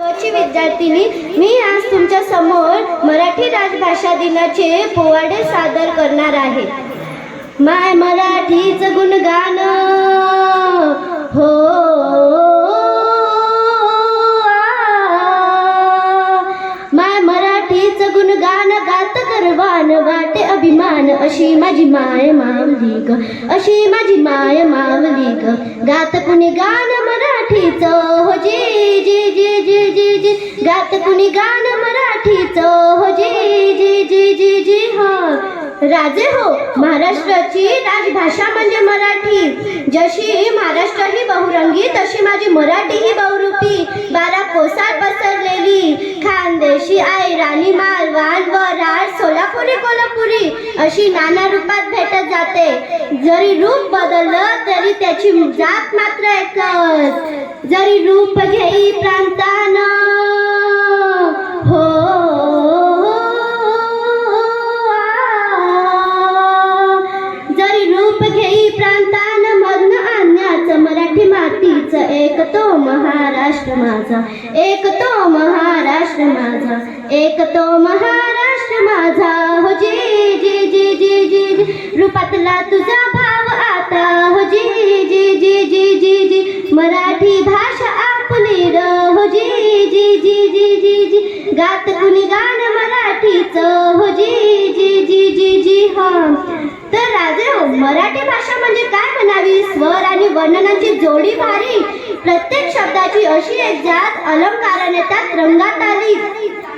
विद्यार्थिनी मी आज तुमच्यासमोर मराठी राजभाषा दिनाचे पोवाडे सादर करणार आहे. माय मराठीच गुणगान हो माय मराठीच गुणगान गात करवान वाटे अभिमान. अशी माझी माय मावली ग अशी माझी माय मावली ग गात कुणी गान मराठीच. हो जी जी जी गात कुणी मराठीच? हो जी जी जी जी जी हो. राजे हो महाराष्ट्राची राजभाषा म्हणजे मराठी. जशी महाराष्ट्र ही बहुरंगी तशी माझी मराठी ही बहुरूपी. बारा कोसात पसरलेली खानदेशी आई राणी मालवान वराड सोलापुरी कोल्हापुरी अशी नाना रूपात भेटत जाते. जरी रूप बदललं तरी त्याची जात मात्र एकच. जरी रूप घेई प्रांत महाराष्ट्र माझा एक तो महाराष्ट्र माझा एक तो महाराष्ट्र माझा हो जी जी जी जी जी रूपातला तुझा भाव आता हो जी जी जी जी जी जी मराठी भाषा आपली र हो जी जी जी जी जी जी गात कुणी गाणं मराठीचं हो जी जी जी जी जी हा तर राजे हो मराठी भाषा म्हणजे काय म्हणावी स्वर आणि वर्णनांची जोडी भारी प्रत्येक शब्दाची अशी एक जात अलंकाराने त्यात रंगात आली.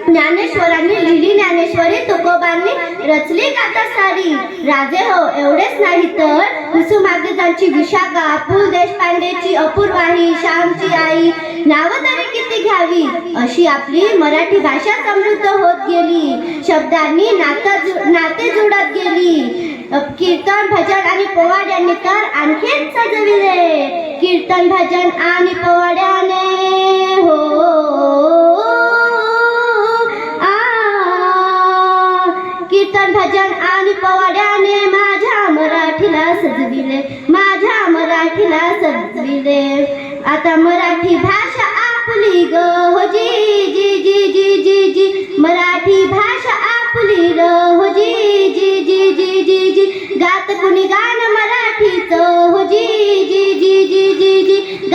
ज्ञानेश्वरांनी लिहिली ज्ञानेश्वरी तुकोबांनी रचली गाता सारी राजे हो एवढेच नाही तर कुसुमाग्रजांची विशाखा पु ल देशपांडेची अपूर्वाही श्यामची आई नावं तरी किती घ्यावी? अशी आपली मराठी भाषा समृद्ध होत गेली. शब्दांनी नातं नाते जुडत गेली. कीर्तन भजन आणि पोवाड्यांनी तर आणखीन सजविले. कीर्तन भजन आणि पोवाड्याने हो आ, कीर्तन भजन आणि पोवाड्याने माझ्या मराठीला सजविले माझ्या मराठीला सजविले. आता मराठी भाषा आपली ग हो जी जी जी जी जी जी. मराठी भाषा आपली र हो जी जी जी जी जी जी. गात कुणी गाणं मराठीचं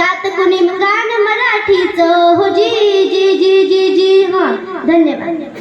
जी गात कुणी गाण मराठीच. हो जी जी जी जी जी. हा धन्यवाद.